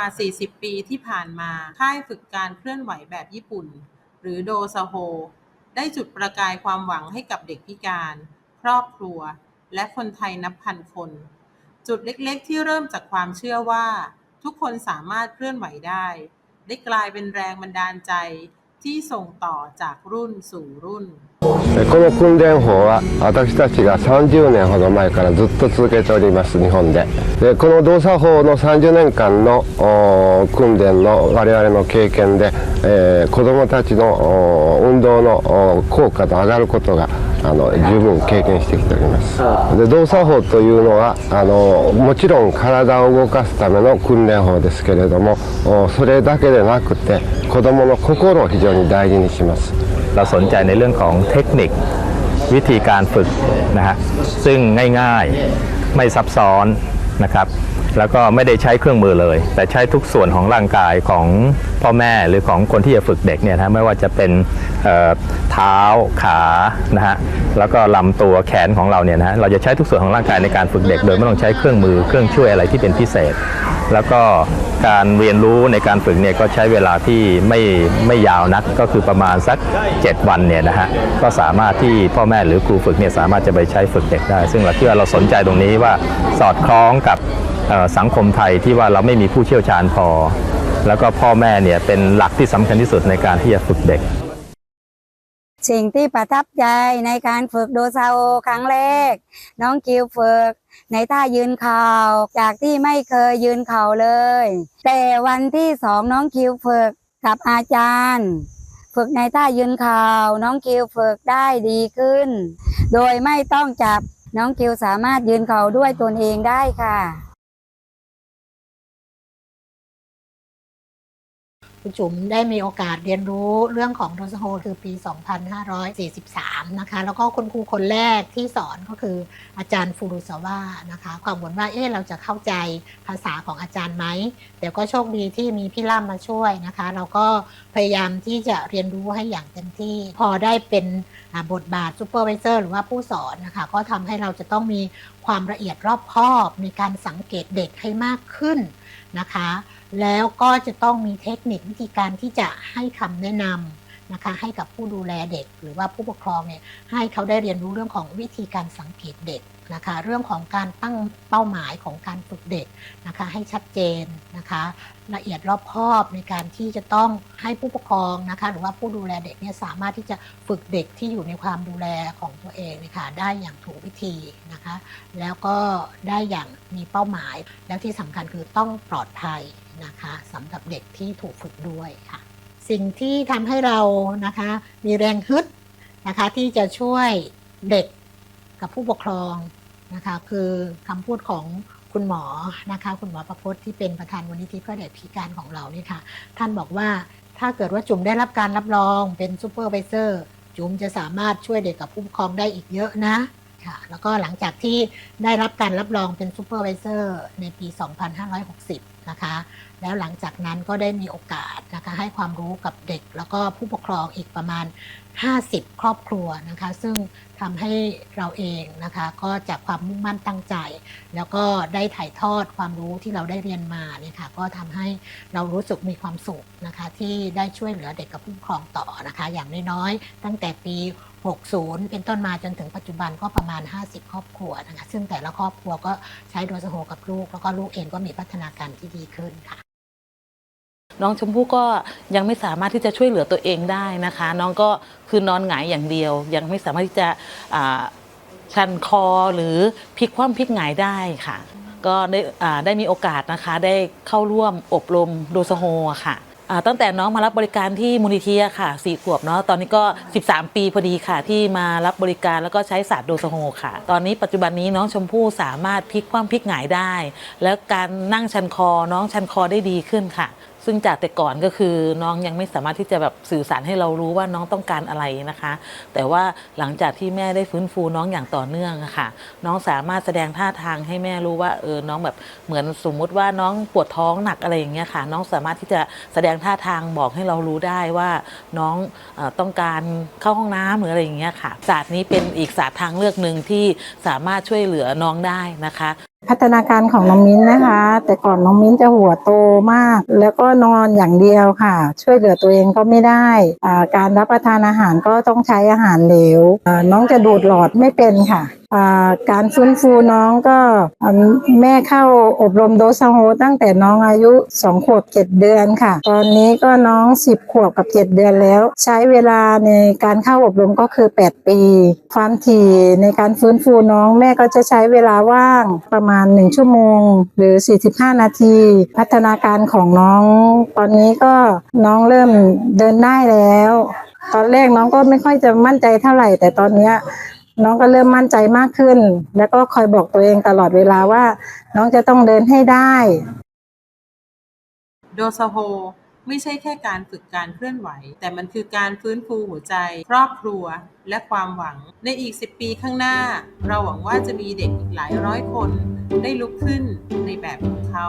ว่า 40 ปีที่ผ่านมาค่ายฝึกการเคลื่อนไหวแบบญี่ปุ่น หรือโดซาโฮ ได้จุดประกายความหวังให้กับเด็กพิการ ครอบครัว และคนไทยนับพันคน จุดเล็กๆ ที่เริ่มจากความเชื่อว่า ทุกคนสามารถเคลื่อนไหวได้ ได้กลายเป็นแรงบันดาลใจ ที่ส่งต่อจากรุ่นสู่รุ่น えこの訓練法は私たちが30年ほど前からずっと続けております日本ででこの動作法の30年間のお訓練の我々の経験で、えー子どもたちのお運動のお効果が上がることが あの十分経験してきておりますで動作法というのはあのもちろん体を動かすための訓練法ですけれどもおそれだけでなくて子どもの心を非常に大事にします เราสนใจในเรื่องของเทคนิควิธีการฝึกนะฮะซึ่งง่ายๆไม่ซับซ้อนนะครับ แล้วก็ไม่ได้ใช้เครื่องมือเลย แต่ใช้ทุกส่วนของร่างกายของพ่อแม่หรือของคนที่จะฝึกเด็กเนี่ยนะไม่ว่าจะเป็นเอ่อเท้าขานะฮะแล้วก็ลำตัวแขนของเราเนี่ยนะฮะเราจะใช้ทุกส่วนของร่างกายในการฝึกเด็ก โดยไม่ต้องใช้เครื่องมือเครื่องช่วยอะไรที่เป็นพิเศษ แล้วก็การเรียนรู้ในการฝึกเนี่ยก็ใช้เวลาที่ไม่ไม่ยาวนักก็คือประมาณสัก 7 วันเนี่ยนะฮะก็สามารถที่พ่อแม่หรือครูฝึกเนี่ยสามารถจะไปใช้ฝึกเด็กได้ ซึ่งเราคิดว่าเราสนใจตรงนี้ว่าสอดคล้องกับสังคมไทยที่ว่าเราไม่มีผู้เชี่ยวชาญพอ แล้วก็พ่อแม่เนี่ยเป็นหลักที่สำคัญที่สุดในการที่จะฝึกเด็ก สิ่งที่ประทับใจในการฝึกโดซาโอครั้งแรก น้องกิวฝึกในท่ายืนเข่าจากที่ไม่เคยยืนเข่าเลย แต่วันที่สองน้องคิวฝึกกับอาจารย์ ฝึกในท่ายืนเข่าน้องคิวฝึกได้ดีขึ้น โดยไม่ต้องจับน้องคิวสามารถยืนเข่าด้วยตนเองได้ค่ะ คุณจุ๋มได้มีโอกาสเรียนรู้เรื่องของโดสโฮคือปี 2543 นะคะ แล้วก็คุณครูคนแรกที่สอนก็คืออาจารย์ฟูรุสวานะคะ ความหวังว่าเอ๊ะเราจะเข้าใจภาษาของอาจารย์ไหมแต่ก็โชคดีที่มีพี่ล่ำมาช่วยนะคะ เราก็พยายามที่จะเรียนรู้ให้อย่างเต็มที่ พอได้เป็นบทบาทซูเปอร์วิเซอร์หรือว่าผู้สอนนะคะ ก็ทำให้เราจะต้องมีความละเอียดรอบคอบในการสังเกตเด็กให้มากขึ้นนะคะ แล้วก็จะต้องมีเทคนิควิธีการที่จะให้คำแนะนำ นะคะให้กับผู้ดูแลเด็ก หรือว่าผู้ปกครองเนี่ยให้เขาได้เรียนรู้เรื่องของวิธีการสังเกตเด็กนะคะเรื่องของการตั้งเป้าหมายของการฝึกเด็กนะคะให้ชัดเจนนะคะละเอียดรอบคอบในการที่จะต้องให้ผู้ปกครองนะคะหรือว่าผู้ดูแลเด็กเนี่ยสามารถที่จะฝึกเด็กที่อยู่ในความดูแลของตัวเองนยคะได้อย่างถูกวิธีนะคะแล้วก็ได้อย่างมีเป้าหมาย แล้วที่สำคัญคือต้องปลอดภัยนะคะสำหรับเด็กที่ถูกฝึกด้วยค่ะ สิ่งที่ทำให้เรานะคะ มีแรงฮึดนะคะ ที่จะช่วยเด็กกับผู้ปกครองนะคะ คือคำพูดของคุณหมอนะคะ คุณหมอประพจน์ที่เป็นประธานมูลนิธิเพื่อเด็กพิการของเรานี่ค่ะ ท่านบอกว่าถ้าเกิดว่าจุ๋มได้รับการรับรองเป็นซูเปอร์ไวเซอร์จุ๋มจะสามารถช่วยเด็กกับผู้ปกครองได้อีกเยอะนะค่ะแล้วก็หลังจากที่ได้รับการรับรองเป็นซูเปอร์ไวเซอร์ในปี 2560นะคะแล้วหลังจากนั้นก็ได้มีโอกาสนะคะให้ความรู้กับเด็ก แล้วก็ผู้ปกครองอีกประมาณ 50 ครอบครัวนะคะ ซึ่งทำให้เราเองนะคะก็จากความมุ่งมั่นตั้งใจ แล้วก็ได้ถ่ายทอดความรู้ที่เราได้เรียนมาเนี่ยค่ะก็ทำให้เรารู้สึกมีความสุขนะคะที่ได้ช่วยเหลือเด็กกับผู้ปกครองต่อนะคะ อย่างน้อยๆตั้งแต่ปี 60 เป็นต้นมาจนถึงปัจจุบันก็ประมาณ 50 ครอบครัวนะคะซึ่งแต่ละครอบครัวก็ใช้โดยสโฮกับลูก แล้วก็ลูกเองก็มีพัฒนาการที่ดีขึ้นค่ะ น้องชมพู่ก็ยังไม่สามารถที่จะช่วยเหลือตัวเองได้นะคะ น้องก็คือนอนหงายอย่างเดียว ยังไม่สามารถที่จะชันคอหรือพลิกคว่ำพลิกหงายได้ค่ะ ก็ได้ได้มีโอกาสนะคะ ได้เข้าร่วมอบรมโดสโฮค่ะ ตั้งแต่น้องมารับบริการที่มูลนิธิอะค่ะสี่ขวบเนาะตอนนี้ก็ 13 ปีพอดีค่ะ ที่มารับบริการแล้วก็ใช้ศาสตร์โดสโฮค่ะ ตอนนี้ปัจจุบันนี้น้องชมพู่สามารถพลิกคว่ำพลิกหงายได้ แล้วการนั่งชันคอน้องชันคอได้ดีขึ้นค่ะ ซึ่งจากแต่ก่อนก็คือน้องยังไม่สามารถที่จะแบบสื่อสารให้เรารู้ว่าน้องต้องการอะไรนะคะ แต่ว่าหลังจากที่แม่ได้ฟื้นฟูน้องอย่างต่อเนื่องะค่ะ น้องสามารถแสดงท่าทางให้แม่รู้ว่าเออน้องแบบเหมือนสมมุติว่าน้องปวดท้องหนักอะไรอย่างเงี้ยค่ะ น้องสามารถที่จะแสดงท่าทางบอกให้เรารู้ได้ว่าน้องออต้องการเข้าห้องน้ำหรืออะไรอย่างเงี้ยค่ะศาสตร์นี้เป็นอีกศาสตร์ทางเลือกหนึ่งที่สามารถช่วยเหลือน้องได้นะคะ พัฒนาการของน้องมิ้นนะคะ แต่ก่อนน้องมิ้นจะหัวโตมาก แล้วก็นอนอย่างเดียวค่ะ ช่วยเหลือตัวเองก็ไม่ได้การรับประทานอาหารก็ต้องใช้อาหารเหลวน้องจะดูดหลอดไม่เป็นค่ะ การฟื้นฟูน้องก็แม่เข้าอบรมโดซาโฮตั้งแต่น้องอายุ 2 ขวบ 7 เดือนค่ะ ตอนนี้ก็น้อง 10 ขวบกับ 7 เดือนแล้ว ใช้เวลาในการเข้าอบรมก็คือ 8 ปี ความถี่ในการฟื้นฟูน้องแม่ก็จะใช้เวลาว่างประมาณ 1 ชั่วโมง หรือ 45 นาที พัฒนาการของน้อง ตอนนี้ก็น้องเริ่มเดินได้แล้ว ตอนแรกน้องก็ไม่ค่อยจะมั่นใจเท่าไหร่ แต่ตอนนี้ น้องก็เริ่มมั่นใจมากขึ้น แล้วก็คอยบอกตัวเองตลอดเวลาว่า น้องจะต้องเดินให้ได้ โดซาโฮไม่ใช่แค่การฝึกการเคลื่อนไหว แต่มันคือการฟื้นฟูหัวใจ ครอบครัว และความหวัง ในอีก 10 ปีข้างหน้า เราหวังว่าจะมีเด็กอีกหลายร้อยคน ได้ลุกขึ้นในแบบของเขา